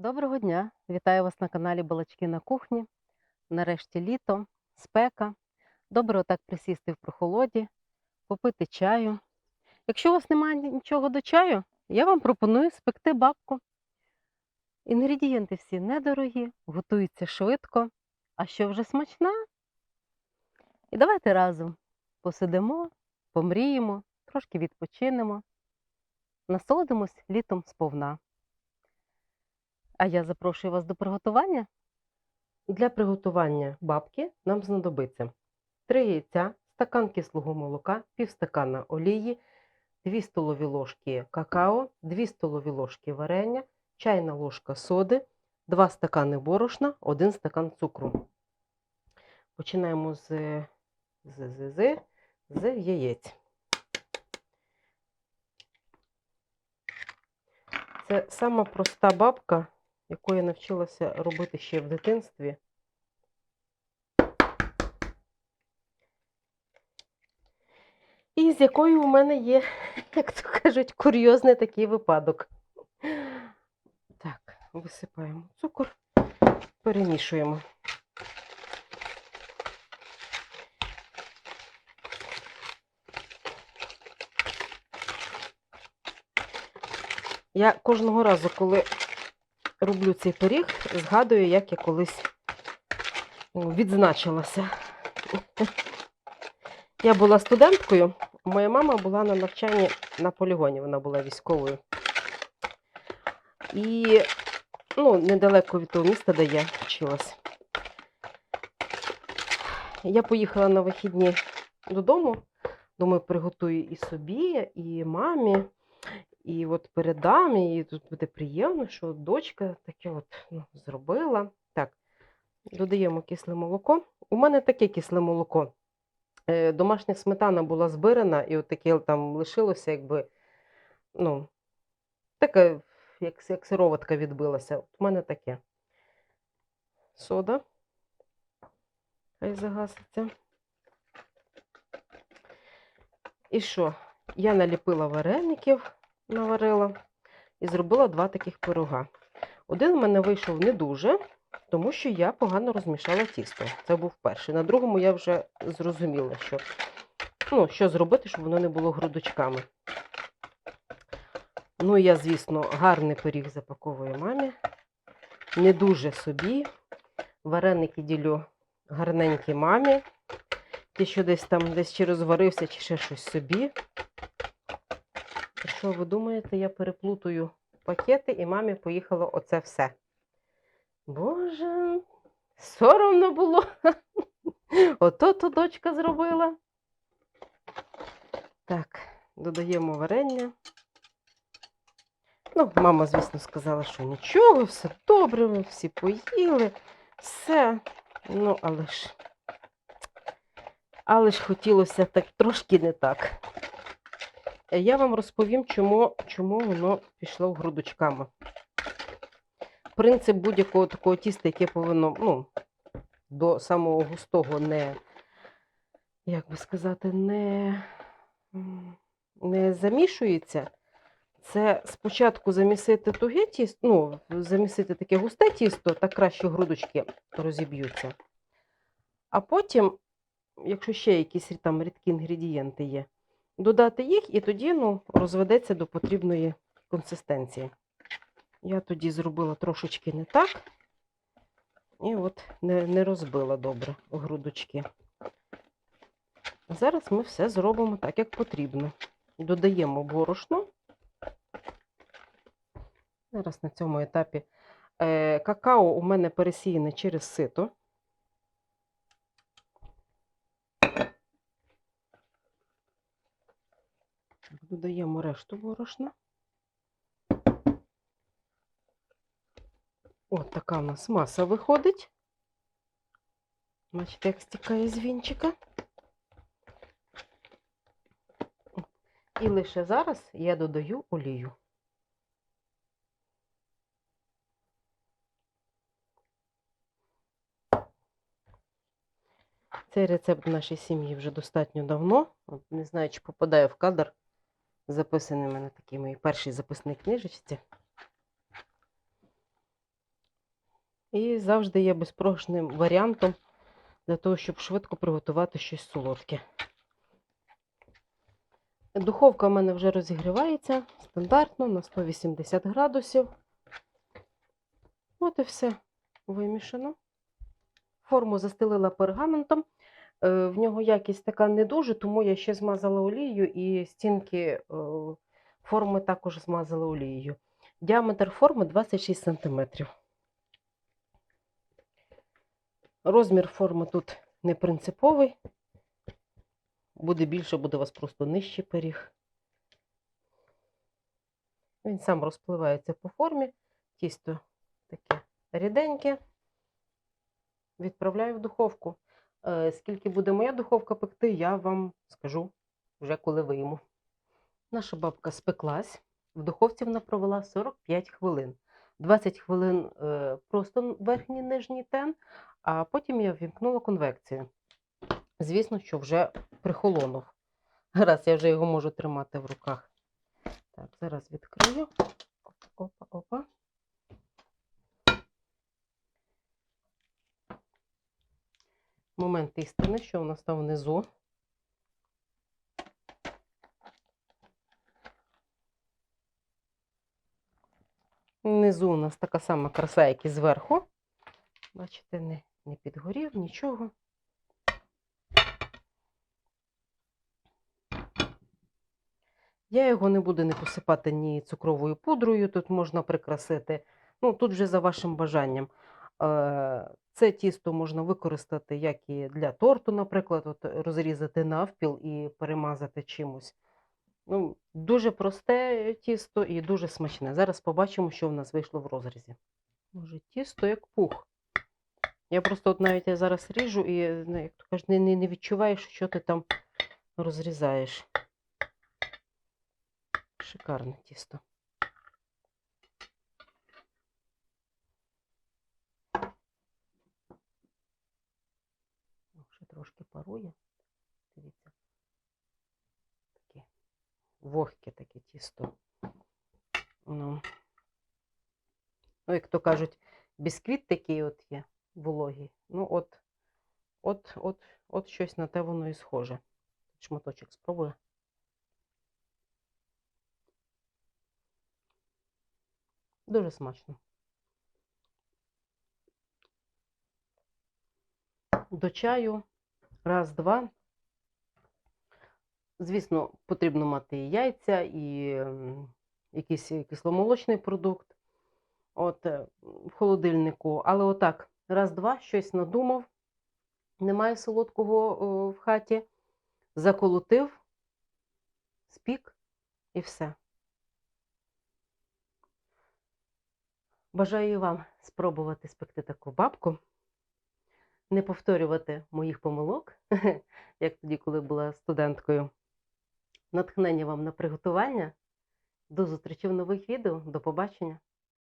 Доброго дня! Вітаю вас на каналі Балачки на кухні. Нарешті літо, спека. Добре отак присісти в прохолоді, попити чаю. Якщо у вас немає нічого до чаю, я вам пропоную спекти бабку. Інгредієнти всі недорогі, готуються швидко. А що вже смачна? І давайте разом посидимо, помріємо, трошки відпочинемо, насолодимось літом сповна. А я запрошую вас до приготування. Для приготування бабки нам знадобиться 3 яйця, стакан кислого молока, півстакана олії, 2 столові ложки какао, 2 столові ложки варення, чайна ложка соди, 2 стакани борошна, 1 стакан цукру. Починаємо з, з, з, з, з яєць. Це сама проста бабка, яку я навчилася робити ще в дитинстві. І з якою у мене є, як то кажуть, курйозний такий випадок. Так, висипаємо цукор, перемішуємо. Я кожного разу, коли роблю цей пиріг, згадую, як я колись відзначилася. Я була студенткою, моя мама була на навчанні на полігоні, вона була військовою. І ну, недалеко від того міста, де я вчилась. Я поїхала на вихідні додому. Думаю, приготую і собі, і мамі. І от передам, і тут буде приємно, що дочка таке от ну, зробила. Так, додаємо кисле молоко. У мене таке кисле молоко. Е, Домашня сметана була збирана, і от таке там лишилося, якби, ну, таке, як, як сироватка відбилася. От у мене таке. Сода. Хай загаситься. І що? Я наліпила вареників наварила і зробила два таких пирога. Один в мене вийшов не дуже, тому що я погано розмішала тісто. Це був перший. На другому я вже зрозуміла, що, ну, що зробити, щоб воно не було грудочками. Ну, я, звісно, гарний пиріг запаковую мамі. Не дуже собі. Вареники ділю гарненькі мамі. Ті, що десь там десь чи розварився, чи ще щось собі. Що ви думаєте, я переплутаю пакети і мамі поїхало оце все. Боже, соромно було. Ото то дочка зробила. Так, додаємо варення. Ну, мама, звісно, сказала, що нічого, все добре, ми всі поїли, все. Ну, але ж, але ж хотілося так трошки не так. Я вам розповім, чому, чому воно пішло грудочками. Принцип будь-якого такого тіста, яке повинно ну, до самого густого не, як би сказати, не, не замішується. Це спочатку замісити туге тісто, ну, замісити таке густе тісто, так краще грудочки розіб'ються. А потім, якщо ще якісь там рідкі інгредієнти є, додати їх, і тоді ну, розведеться до потрібної консистенції. Я тоді зробила трошечки не так. І от не, не розбила добре грудочки. Зараз ми все зробимо так, як потрібно. Додаємо борошно. Зараз на цьому етапі е, какао у мене пересіяне через сито. Додаємо решту борошна. От така у нас маса виходить. Бачите, як стікає з вінчика. І лише зараз я додаю олію. Цей рецепт в нашій сім'ї вже достатньо давно. Не знаю, чи попадає в кадр. Записаний в мене такий мій перший записний книжечці. І завжди є безпрограшним варіантом для того, щоб швидко приготувати щось солодке. Духовка в мене вже розігрівається стандартно на 180 градусів. От і все вимішано. Форму застелила пергаментом. Е, В нього якість така не дуже, тому я ще змазала олією і стінки е, форми також змазала олією. Діаметр форми 26 см. Розмір форми тут не принциповий. Буде більше, буде у вас просто нижчий пиріг. Він сам розпливається по формі. Тісто таке ріденьке. Відправляю в духовку. Е, Скільки буде моя духовка пекти, я вам скажу вже коли вийму. Наша бабка спеклась. В духовці вона провела 45 хвилин. 20 хвилин е, просто верхній нижній тен, а потім я ввімкнула конвекцію. Звісно, що вже прихолонув. Раз я вже його можу тримати в руках. Так, зараз відкрию. Опа, опа. Момент істини, що у нас там внизу. Внизу у нас така сама краса, як і зверху. Бачите, не, не підгорів, нічого. Я його не буду не посипати ні цукровою пудрою, тут можна прикрасити. Ну, тут вже за вашим бажанням. Е, Це тісто можна використати як і для торту, наприклад, от розрізати навпіл і перемазати чимось. Ну, дуже просте тісто і дуже смачне. Зараз побачимо, що в нас вийшло в розрізі. Може, тісто як пух. Я просто от навіть зараз ріжу і, ну, як то кажуть, не, не відчуваєш, що ти там розрізаєш. Шикарне тісто. О, Ще трошки парує. Дивіться. Таке вогке таке тісто. Ну, ну, як то кажуть, бісквіт такий от є вологий. Ну, от, от, от, от щось на те воно і схоже. Шматочок спробую. Дуже смачно. До чаю раз, два. Звісно, потрібно мати і яйця, і якийсь кисломолочний продукт от, е, в холодильнику. Але отак, раз-два, щось надумав, немає солодкого в хаті, заколотив, спік і все. Бажаю вам спробувати спекти таку бабку, не повторювати моїх помилок, як тоді, коли була студенткою. Натхнення вам на приготування. До зустрічі в нових відео. До побачення!